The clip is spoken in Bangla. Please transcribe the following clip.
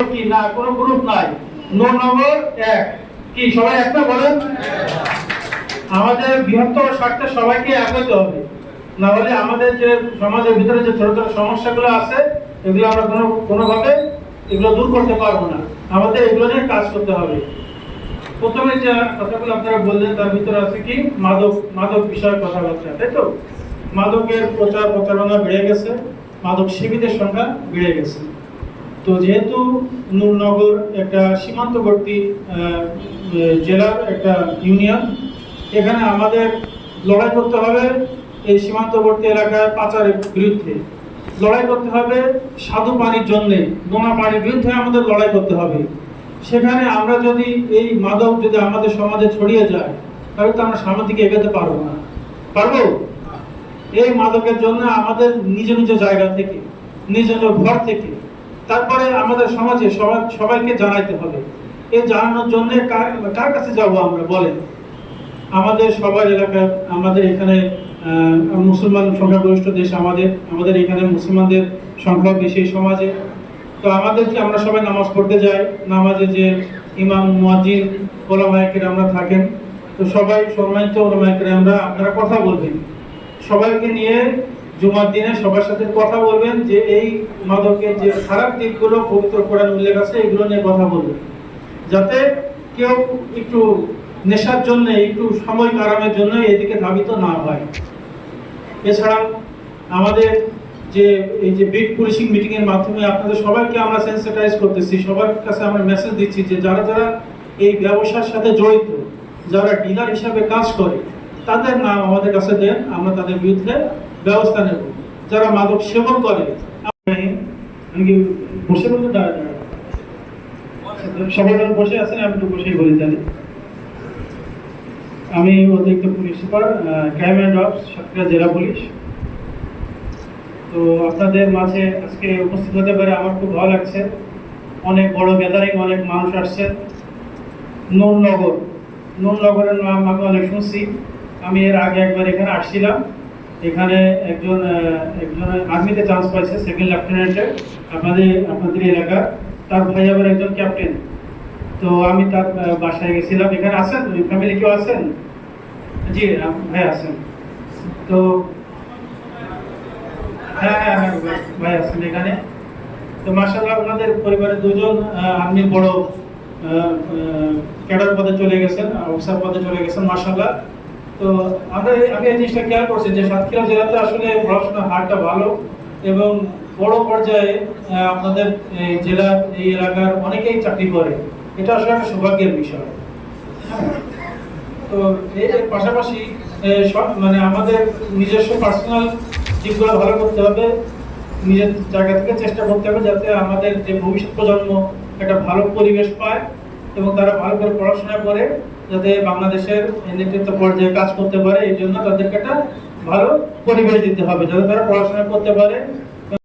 কি না, কোনো গ্রুপ নাই। নো নম্বর এক। কি, সবাই একটা বলেন? আমাদের বৃহত্তর স্বার্থে সবাইকে হবে। না হলে আমাদের যে সমাজের ভিতরে যে ছোট ছোট সমস্যাগুলো আছে, এগুলো আমরা কোনো, কোনোভাবে এগুলো দূর করতে পারব না। আমাদের এগুলো নিয়ে কাজ করতে হবে। প্রথমে যে কথাগুলো আপনারা বললেন, তার ভিতরে আছে কি? মাদক মাদক বিষয়ক কথাবার্তা, তাই তো? মাদকের প্রচার প্রচারণা বেড়ে গেছে। মাদক সেবীদের সংখ্যা বেড়ে গেছে। তো যেহেতু নূরনগর একটা সীমান্তবর্তী জেলার একটা ইউনিয়ন, এখানে আমাদের লড়াই করতে হবে এই সীমান্তবর্তী এলাকায় পাচারের বিরুদ্ধে। লড়াই করতে হবে সাধু পানির জন্যে, নোনা পানির বিরুদ্ধে আমাদের লড়াই করতে হবে। সেখানে আমরা যদি এই মাদক যদি আমাদের সমাজে ছড়িয়ে যায়, তাহলে তো আমরা সামনের দিকে এগোতে পারব না। পারব? এই মাদকের জন্য আমাদের নিজ নিজ জায়গা থেকে, নিজ নিজ ঘর থেকে তারপরে আমাদের সমাজে সবাই সবাইকে জানাইতে হবে। এ জানানোর জন্য কার কার কাছে যাব আমরা? বলেন। আমাদের সবার এলাকায় আমাদের এখানে মুসলমান সংখ্যাগরিষ্ঠ দেশ আমাদের। আমাদের এখানে মুসলমানদের সংখ্যা বেশি সমাজে। তো আমাদের যে আমরা সবাই নামাজ পড়তে যাই? নামাজে যে ইমাম, মুয়াজ্জিন ওলামায়কের আমরা থাকেন। তো সবাই সম্মানিত ওলামায়কের আমরা আপনারা কথা বলবেন। সবাইকে নিয়ে জুমার দিনে সবার সাথে কথা বলবেন যে এই মাদকের যে খারাপ দিকগুলো, পবিত্র কোরআন উল্লেখ আছে, এগুলো নিয়ে কথা বলবেন। যাতে কেউ একটু নেশার জন্য, একটু সময় আরামের জন্য এদিকে ধাবিত না হয়। এছাড়া আমাদের যে, এই যে বিগ পুলিশিং মিটিং এর মাধ্যমে আপনাদের সবাইকে আমরা সেন্সিটাইজ করতেছি, সবার কাছে আমরা মেসেজ দিচ্ছি যে যারা যারা এই ব্যবসার সাথে জড়িত, যারা ডিলার হিসাবে কাজ করে, তাদের নাম আমাদের কাছে দেন, আমরা তাদের বিরুদ্ধে ব্যবস্থা নেব। যারা মাদক সেবন করে বসে বলতে দাঁড়ায় সবাই বসে আছেন, আমি একটু বসেই বলি, জানি। আমি অতিরিক্ত police super crime and of Satkhira জেলা পুলিশ। তো আপনাদের মাঝে আজকে উপস্থিত হতে পারে আমার খুব ভালো লাগছে। অনেক বড় গ্যাদারিং অনেক মানুষ আসছেন নুরনগর। নুরনগরের নাম আমি অনেক শুনছি। আমি এর আগে একবার এখানে আসছিলাম। এখানে একজন একজন আর্মিতে চান্স পাইছে সেকেন্ড লেফটেন্যান্টে আপনাদের আপনাদের এলাকার তার ভাই আবার একজন ক্যাপ্টেন তো আমি তার বাসায় গেছিলাম। এখানে আছেন? ফ্যামিলি কেউ আছেন? জি ভাই আছেন। তো হ্যাঁ হ্যাঁ হ্যাঁ ভাই- আছেন এখানে। তো মার্শাল্লাহ ওনাদের পরিবারের দুজন আপনি বড় ক্যাডার পদে চলে গেছেন অফিসার পদে চলে গেছেন মার্শাল্লাহ তো আমরা আমি এই জিনিসটা খেয়াল করছি যে সাতক্ষীরা জেলাতে আসলে পড়াশোনার হারটা ভালো এবং বড় পর্যায়ে আপনাদের এই জেলার এই এলাকার অনেকেই চাকরি করে এটা আসলে একটা সৌভাগ্যের বিষয়। তো এর পাশাপাশি সব মানে আমাদের নিজস্ব পার্সোনাল দিকগুলো ভালো করতে হবে, নিজের জায়গা থেকে চেষ্টা করতে হবে যাতে আমাদের যে ভবিষ্যৎ প্রজন্ম একটা ভালো পরিবেশ পায় এবং তারা ভালো করে পড়াশোনা করে যাতে বাংলাদেশের নেতৃত্ব পর্যায়ে কাজ করতে পারে, এই জন্য তাদেরকে একটা ভালো পরিবেশ দিতে হবে, যাতে তারা পড়াশোনা করতে পারে।